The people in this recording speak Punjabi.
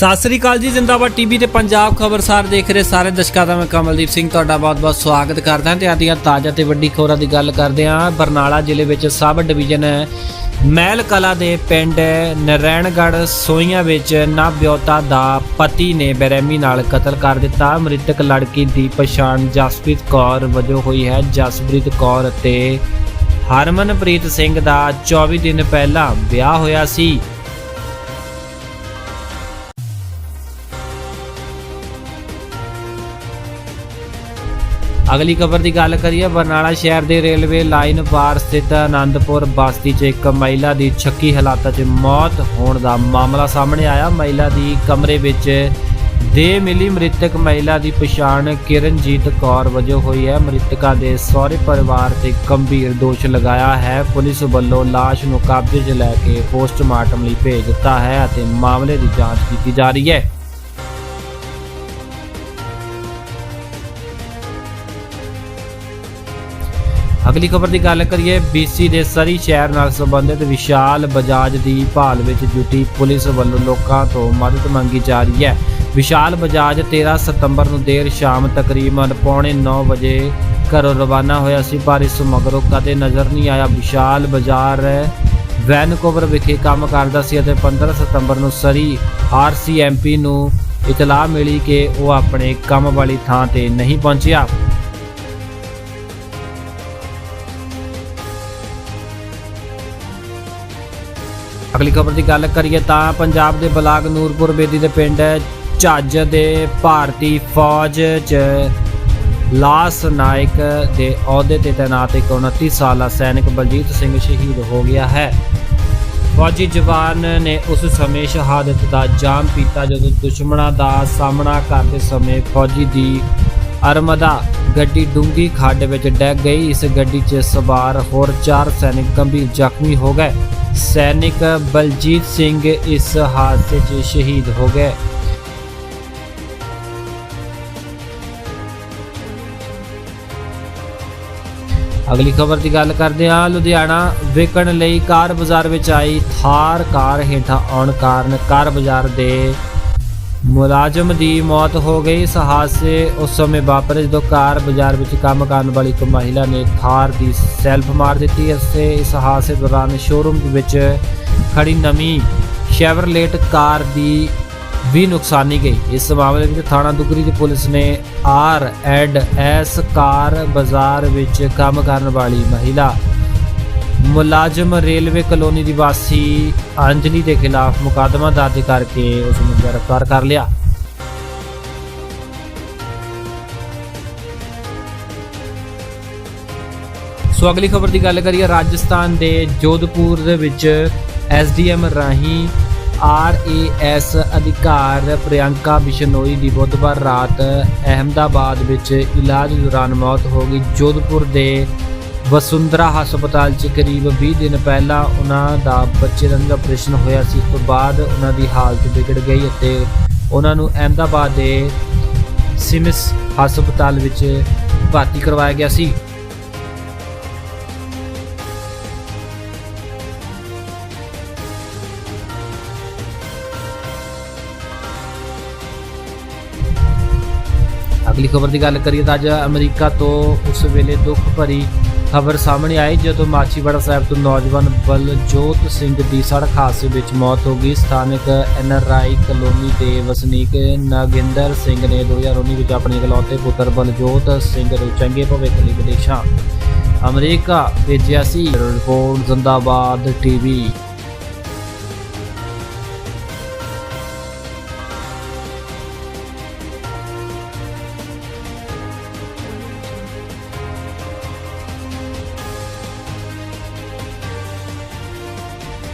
ਸਤਿ ਸ੍ਰੀ ਅਕਾਲ ਜੀ, ਜ਼ਿੰਦਾਬਾਦ ਟੀਵੀ ਤੇ ਪੰਜਾਬ ਖਬਰਸਾਰ ਦੇਖ ਰਹੇ ਸਾਰੇ ਦਰਸ਼ਕਾਂ ਦਾ ਮੈਂ ਕਮਲਦੀਪ ਸਿੰਘ ਤੁਹਾਡਾ ਬਹੁਤ-ਬਹੁਤ ਸਵਾਗਤ ਕਰਦਾ ਹਾਂ ਤੇ ਆਦੀਆਂ ਤਾਜ਼ਾ ਤੇ ਵੱਡੀ ਖਬਰਾਂ ਦੀ ਗੱਲ ਕਰਦੇ ਹਾਂ। ਬਰਨਾਲਾ ਜ਼ਿਲ੍ਹੇ ਵਿੱਚ ਸਬ ਡਿਵੀਜ਼ਨ ਮਹਿਲ ਕਲਾ ਦੇ ਪਿੰਡ ਨਰੈਣਗੜ੍ਹ ਸੋਈਆਂ ਵਿੱਚ ਨਵਯੋਤਾ ਦਾ ਪਤੀ ਨੇ ਬੇਰਹਿਮੀ ਨਾਲ ਕਤਲ ਕਰ ਦਿੱਤਾ। ਮ੍ਰਿਤਕ ਲੜਕੀ ਦੀ ਪਛਾਣ ਜਸਪ੍ਰੀਤ ਕੌਰ ਵਜੋਂ ਹੋਈ ਹੈ। ਜਸਪ੍ਰੀਤ ਕੌਰ ਅਤੇ ਹਰਮਨਪ੍ਰੀਤ ਸਿੰਘ ਦਾ 24 ਦਿਨ ਪਹਿਲਾਂ ਵਿਆਹ ਹੋਇਆ ਸੀ। ਅਗਲੀ ਖਬਰ ਦੀ ਗੱਲ ਕਰੀਏ, ਬਰਨਾਲਾ ਸ਼ਹਿਰ ਦੇ ਰੇਲਵੇ ਲਾਈਨ ਪਾਰ ਸਥਿਤ ਆਨੰਦਪੁਰ ਬਸਤੀ 'ਚ ਇੱਕ ਮਹਿਲਾ ਦੀ ਛੱਕੀ ਹਾਲਾਤਾਂ 'ਚ ਮੌਤ ਹੋਣ ਦਾ ਮਾਮਲਾ ਸਾਹਮਣੇ ਆਇਆ। ਮਹਿਲਾ ਦੀ ਕਮਰੇ ਵਿੱਚ ਦੇ ਮਿਲੀ। ਮ੍ਰਿਤਕ ਮਹਿਲਾ ਦੀ ਪਛਾਣ ਕਿਰਨਜੀਤ ਕੌਰ ਵਜੋਂ ਹੋਈ ਹੈ। ਮ੍ਰਿਤਕਾ ਦੇ ਸਹੁਰੇ ਪਰਿਵਾਰ ਤੇ ਗੰਭੀਰ ਦੋਸ਼ ਲਗਾਇਆ ਹੈ। ਪੁਲਿਸ ਵੱਲੋਂ ਲਾਸ਼ ਨੂੰ ਕਾਬਜ਼ੇ 'ਚ ਲੈ ਕੇ ਪੋਸਟਮਾਰਟਮ ਲਈ ਭੇਜ ਦਿੱਤਾ ਹੈ ਅਤੇ ਮਾਮਲੇ ਦੀ ਜਾਂਚ ਕੀਤੀ ਜਾ ਰਹੀ ਹੈ। ਅਗਲੀ ਖਬਰ ਦੀ ਗੱਲ ਕਰੀਏ BC ਦੇ ਸਰੀ ਸ਼ਹਿਰ ਨਾਲ ਸੰਬੰਧਿਤ ਵਿਸ਼ਾਲ ਬਜਾਜ ਦੀ ਭਾਲ ਵਿੱਚ ਜੁਟੀ ਪੁਲਿਸ ਵੱਲੋਂ ਲੋਕਾਂ ਤੋਂ ਮਦਦ ਮੰਗੀ ਜਾ ਰਹੀ ਹੈ। ਵਿਸ਼ਾਲ ਬਜਾਜ 13 ਸਤੰਬਰ ਨੂੰ ਦੇਰ ਸ਼ਾਮ ਤਕਰੀਬਨ ਪੌਣੇ 9 ਵਜੇ ਘਰੋਂ ਰਵਾਨਾ ਹੋਇਆ ਸੀ, ਪਰ ਇਸ ਮਗਰੋਂ ਕਦੇ ਨਜ਼ਰ ਨਹੀਂ ਆਇਆ। ਵਿਸ਼ਾਲ ਬਾਜ਼ਾਰ ਵੈਨਕੂਵਰ ਵਿਖੇ ਕੰਮ ਕਰਦਾ ਸੀ ਅਤੇ 15 ਸਤੰਬਰ ਨੂੰ ਸਰੀ ਆਰਸੀਐਮਪੀ ਨੂੰ ਇਤਲਾਹ ਮਿਲੀ ਕਿ ਉਹ ਆਪਣੇ ਕੰਮ ਵਾਲੀ ਥਾਂ ਤੇ ਨਹੀਂ ਪਹੁੰਚਿਆ। ਅਗਲੀ ਖਬਰ ਦੀ ਗੱਲ ਕਰੀਏ ਤਾਂ ਪੰਜਾਬ ਦੇ ਬਲਾਕ ਨੂਰਪੁਰ ਬੇਦੀ ਦੇ ਪਿੰਡ ਝੱਜ ਦੇ ਭਾਰਤੀ ਫੌਜ 'ਚ ਲਾਸ ਨਾਇਕ ਦੇ ਅਹੁਦੇ ਤੇ ਤੈਨਾਤ ਇੱਕ 29 ਸਾਲਾ ਸੈਨਿਕ ਬਲਜੀਤ ਸਿੰਘ ਸ਼ਹੀਦ ਹੋ ਗਿਆ ਹੈ। ਫੌਜੀ ਜਵਾਨ ਨੇ ਉਸ ਸਮੇਂ ਸ਼ਹਾਦਤ ਦਾ ਜਾਮ ਪੀਤਾ ਜਦੋਂ ਦੁਸ਼ਮਣਾਂ ਦਾ ਸਾਹਮਣਾ ਕਰਦੇ ਸਮੇਂ ਫੌਜੀ ਦੀ ਅਰਮਦਾ ਗੱਡੀ ਡੂੰਗੀ ਖੱਡ ਵਿੱਚ ਡਿੱਗ ਗਈ। ਇਸ ਗੱਡੀ 'ਚ ਸਵਾਰ ਹੋਰ ਚਾਰ ਸੈਨਿਕ ਗੰਭੀਰ ਜ਼ਖਮੀ ਹੋ ਗਏ। ਸੈਨਿਕ ਬਲਜੀਤ ਸਿੰਘ ਇਸ ਹਾਦਸੇ 'ਚ ਸ਼ਹੀਦ ਹੋ ਗਏ। ਅਗਲੀ ਖਬਰ ਦੀ ਗੱਲ ਕਰਦੇ ਹਾਂ। ਲੁਧਿਆਣਾ ਵਿਕਣ ਲਈ ਕਾਰ ਬਾਜ਼ਾਰ ਵਿੱਚ ਆਈ ਥਾਰ। ਕਾਰ ਹੇਠਾਂ ਆਉਣ ਕਾਰਨ ਕਾਰ ਬਾਜ਼ਾਰ ਦੇ ਮੁਲਾਜ਼ਮ ਦੀ ਮੌਤ ਹੋ ਗਈ। ਇਸ ਹਾਦਸੇ ਉਸ ਸਮੇਂ ਵਾਪਰੇ ਜਦੋਂ ਕਾਰ ਬਾਜ਼ਾਰ ਵਿੱਚ ਕੰਮ ਕਰਨ ਵਾਲੀ ਇੱਕ ਮਹਿਲਾ ਨੇ ਥਾਰ ਦੀ ਸੈਲਫ ਮਾਰ ਦਿੱਤੀ। ਅਤੇ ਇਸ ਹਾਦਸੇ ਦੌਰਾਨ ਸ਼ੋਰੂਮ ਵਿੱਚ ਖੜੀ ਨਵੀਂ ਸ਼ੈਵਰਲੇਟ ਕਾਰ ਦੀ ਵੀ ਨੁਕਸਾਨੀ ਗਈ। ਇਸ ਮਾਮਲੇ ਵਿੱਚ ਥਾਣਾ ਦੁਗਰੀ ਦੀ ਪੁਲਿਸ ਨੇ ਆਰ ਐਡ ਐਸ ਕਾਰ ਬਾਜ਼ਾਰ ਵਿੱਚ ਕੰਮ ਕਰਨ ਵਾਲੀ ਮਹਿਲਾ ਮੁਲਾਜ਼ਮ ਰੇਲਵੇ ਕਲੋਨੀ ਦੀ ਵਾਸੀ ਅੰਜਲੀ ਦੇ ਖਿਲਾਫ ਮੁਕੱਦਮਾ ਦਰਜ ਕਰਕੇ ਉਸ ਨੂੰ ਗ੍ਰਿਫਤਾਰ ਕਰ ਲਿਆ। ਸੋ ਅਗਲੀ ਖਬਰ ਦੀ ਗੱਲ ਕਰੀਏ, ਰਾਜਸਥਾਨ ਦੇ ਜੋਧਪੁਰ ਦੇ ਵਿੱਚ ਐਸਡੀਐਮ ਰਾਹੀਂ ਆਰਏਐਸ ਅਧਿਕਾਰ ਪ੍ਰਿਯੰਕਾ ਬਿਸ਼ਨੋਈ ਦੀ ਬੁੱਧਵਾਰ ਰਾਤ ਅਹਮਦਾਬਾਦ ਵਿੱਚ ਇਲਾਜ ਦੌਰਾਨ ਮੌਤ ਹੋ ਗਈ। ਜੋਧਪੁਰ ਦੇ ਵਸੁੰਧਰਾ ਹਸਪਤਾਲ 'ਚ ਕਰੀਬ 20 ਦਿਨ ਪਹਿਲਾਂ ਉਹਨਾਂ ਦਾ ਬੱਚੇ ਦਾ ਆਪਰੇਸ਼ਨ ਹੋਇਆ ਸੀ, ਉਸ ਤੋਂ ਬਾਅਦ ਉਹਨਾਂ ਦੀ ਹਾਲਤ ਵਿਗੜ ਗਈ ਅਤੇ ਉਹਨਾਂ ਨੂੰ ਅਹਿਮਦਾਬਾਦ ਦੇ ਸਿਮਸ ਹਸਪਤਾਲ ਵਿੱਚ ਭਰਤੀ ਕਰਵਾਇਆ ਗਿਆ ਸੀ। ਅਗਲੀ ਖਬਰ ਦੀ ਗੱਲ ਕਰੀਏ ਤਾਂ ਅੱਜ ਅਮਰੀਕਾ ਤੋਂ ਉਸ ਵੇਲੇ ਦੁੱਖ ਭਰੀ ਖਬਰ ਸਾਹਮਣੇ ਆਈ, ਜਦੋਂ ਮਾਚੀਵਾੜਾ ਸਾਹਿਬ ਤੋਂ ਨੌਜਵਾਨ ਬਲਜੋਤ ਸਿੰਘ ਦੀ ਸੜਕ ਹਾਦਸੇ ਵਿੱਚ ਮੌਤ ਹੋ ਗਈ। ਸਥਾਨਕ ਐਨਆਰਆਈ ਕਲੋਨੀ ਦੇ ਵਸਨੀਕ ਨਾਗਿੰਦਰ ਸਿੰਘ ਨੇ 2019 ਵਿੱਚ ਆਪਣੇ ਇਕਲੌਤੇ ਪੁੱਤਰ ਬਲਜੋਤ ਸਿੰਘ ਨੂੰ ਚੰਗੇ ਭਵਿੱਖ ਲਈ ਵਿਦੇਸ਼ਾਂ ਅਮਰੀਕਾ ਭੇਜਿਆ ਸੀ। ਰਿਪੋਰਟ ਜ਼ਿੰਦਾਬਾਦ ਟੀਵੀ